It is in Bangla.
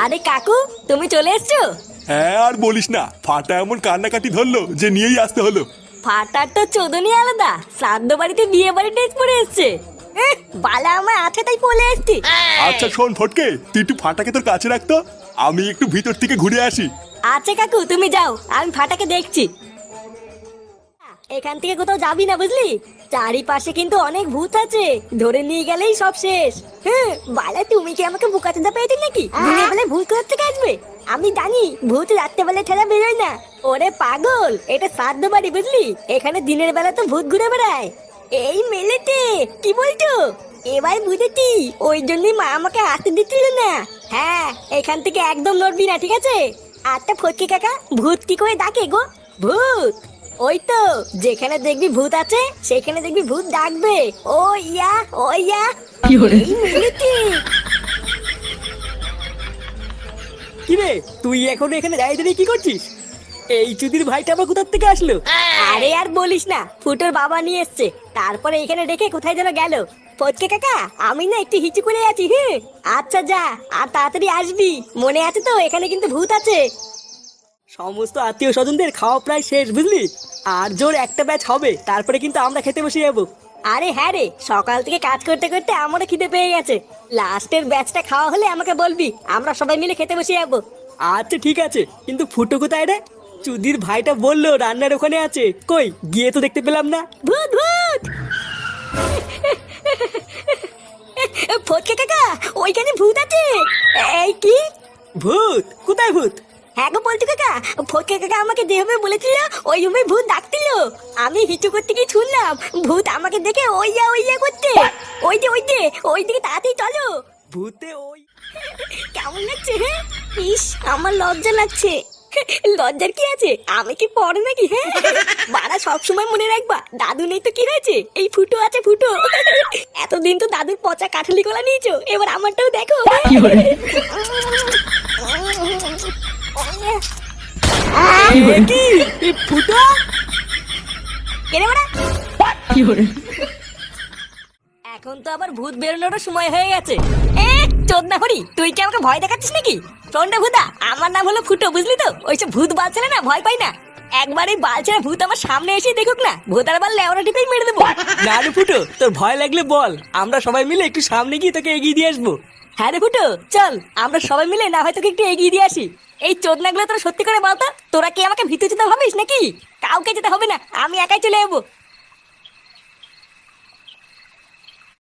আরে কাকু তুমি চলে এসছো? হ্যাঁ আর বলিস না ফাটা এমন কান্নাকাটি ধরলো যে নিয়েই আসতে হলো। ফাটার তো চোদনি আলাদা শ্রাদ্ধ বাড়িতে বিয়ে বাড়ি ড্রেস পরে এসছে। এহ, বালা আমার আছে তাই পলে এসছি। আচ্ছা শোন ফটকে তুই একটু ফাটাকে তোর কাছে রাখতো আমি একটু ভিতর থেকে ঘুরে আসি। আচ্ছা কাকু তুমি যাও আমি ফাটাকে দেখছি। এখান থেকে কোথাও যাবি না বুঝলি? চারিপাশে কিন্তু অনেক ভূত আছে। ধরে নিয়ে গেলেই সব শেষ। হ্যাঁ বালা তুমি কি আমাকে বুকাচোদা পেয়েছি নাকি? দিনের বেলায় ভূত কোথা থেকে আসবে? আমি জানি ভূত রাত্রেবেলায় ঠেলা বেরোয় না। ওরে পাগল এটা শ্রাদ্ধ বাড়ি বুঝলি? এখানে দিনের বেলা তো ভূত ঘুরে বেড়ায়। এই মেলেতে কি বলছো? এবার বুঝেছি ওই জন্যই মা আমাকে আসতে দিচ্ছিল না। হ্যাঁ এখান থেকে একদম নড়বি না ঠিক আছে? আচ্ছা ফটকি কাকা ভূত কি করে ডাকে গো? ভূত! ওই তো যেখানে দেখবি ভূত আছে সেখানে দেখবি ভূত ডাকবে। ও ইয়া ও ইয়া। মিলিতি। কিরে তুই এখন এখানে দাঁড়িয়ে দাঁড়িয়ে কি করছিস? এই চুদির ভাইটা আবার কোথার থেকে আসলো? আরে আর বলিস না ফুটোর বাবা নিয়ে এসছে। তারপরে এখানে রেখে কোথায় যেন গেল। ফটকে কাকা আমি না একটু হিচু করে আছি হ্যাঁ আচ্ছা যা আর তাড়াতাড়ি আসবি। মনে আছে তো এখানে কিন্তু ভূত আছে। সমস্ত আত্মীয় স্বজনদের খাওয়া প্রায় শেষ বুঝলি? আর জোর একটা ব্যাচ হবে তারপরে কিন্তু আমরা খেতে বসে যাব। আরে হ্যাঁ রে সকাল থেকে কাজ করতে করতে আমারও খিদে পেয়ে গেছে। লাস্টের ব্যাচটা খাওয়া হলে আমাকে বলবি আমরা সবাই মিলে খেতে বসে যাব। আচ্ছা ঠিক আছে কিন্তু ফুটো কোথায় রে? চুদির ভাইটা বলল রান্নার ওখানে আছে। কই গিয়ে তো দেখতে পেলাম না। ভূত ভূত! ফটকে কাকা ওইখানে ভূত আছে। এই কি? ভূত? ফটকে কাকা আমাকে যেভাবে বলেছিল ওইভাবে ভূত ডাকছিল। আমি হিচু করতে গিয়ে শুনলাম ভূত আমাকে দেখে ওইয়া ওইয়া করতে ওই যে ওই যে ওই দিকে তাড়াতাড়ি চলো। ভূতে ওই। কেমন লাগছে হ্যাঁ? ইস আমার লজ্জা লাগছে। লজ্জার কি আছে? আমি কি পড়ে নাকি হ্যাঁ? বাড়া সবসময় মনে রাখবা দাদু নেই তো কি হয়েছে? এই ফুটো আছে ফুটো। এতদিন তো দাদুর পচা কাঠালি কলা নিয়েছো এবার আমারটাও দেখো। এখন তো আবার ভূত বেরোনোর সময় হয়ে গেছে। এ চোদনা হরি তুই কি আমাকে ভয় দেখাচ্ছিস নাকি? চন্ডা ভূতা আমার নাম হলো ফুটো বুঝলি তো? ওইসব ভূত বাঁচলে না ভয় পাই না। একবার এই বালছেরা ভূত আমার সামনে এসে দেখুক না। ভূতার বাল লেওরা টিপেই মেরে দেবো। না রে ফুটো তোর ভয় লাগলে বল। আমরা সবাই মিলে একটু সামনে গিয়ে তোকে এগিয়ে দিয়ে আসব। হ্যাঁ রে ফুটো চল আমরা সবাই মিলে না হয় তোকে একটু এগিয়ে দিয়ে আসি। এই চোদনাগুলো তোরা সত্যি করে বলতো? তোরা কি আমাকে ভিতরে চিন্তা ভাবিস নাকি? কাউকে যেতে হবে না আমি একাই চলে যাব।